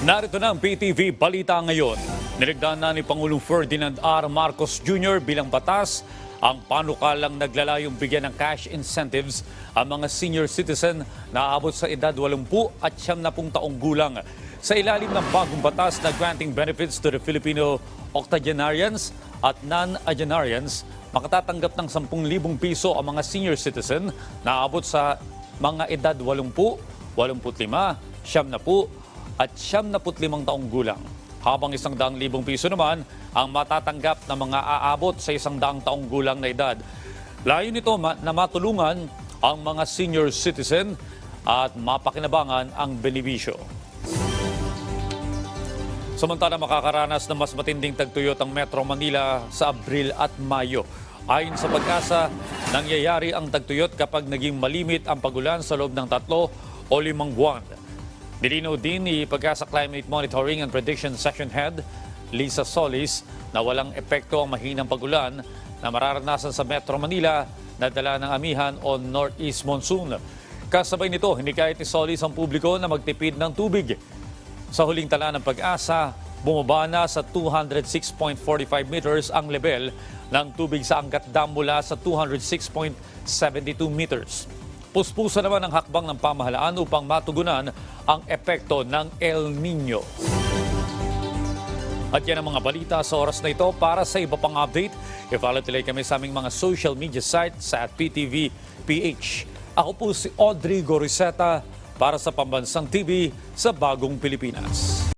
Narito na ang PTV Balita ngayon. Niligdan na ni Pangulong Ferdinand R. Marcos Jr. bilang batas ang panukalang naglalayong bigyan ng cash incentives ang mga senior citizen na aabot sa edad 80 at 70 taong gulang. Sa ilalim ng bagong batas na granting benefits to the Filipino octogenarians at non-agenarians, makatatanggap ng 10,000 piso ang mga senior citizen na aabot sa mga edad 80, 85, 70 at 75 taong gulang. Habang isang daang libong piso naman ang matatanggap ng mga aabot sa isang daang taong gulang na edad. Layo nito na matulungan ang mga senior citizen at mapakinabangan ang benepisyo. Samantala makakaranas ng mas matinding tagtuyot ang Metro Manila sa Abril at Mayo. Ayon sa pag-asa, nangyayari ang tagtuyot kapag naging malimit ang pagulan sa loob ng tatlo o limang buwan. Nilinaw din ni Pag-asa Climate Monitoring and Prediction Section Head, Lisa Solis, na walang epekto ang mahinang pagulan na mararanasan sa Metro Manila na dala ng amihan o Northeast Monsoon. Kasabay nito, hinikayat ni Solis ang publiko na magtipid ng tubig. Sa huling tala ng pag-asa, bumaba na sa 206.45 meters ang level ng tubig sa Angat Dam mula sa 206.72 meters. Puspusa naman ang hakbang ng pamahalaan upang matugunan ang epekto ng El Nino. At yan ang mga balita sa oras na ito. Para sa iba pang update, i-follow tuloy kami sa aming mga social media sites sa PTV PH. Ako po si Audrey Goriseta para sa Pambansang TV sa Bagong Pilipinas.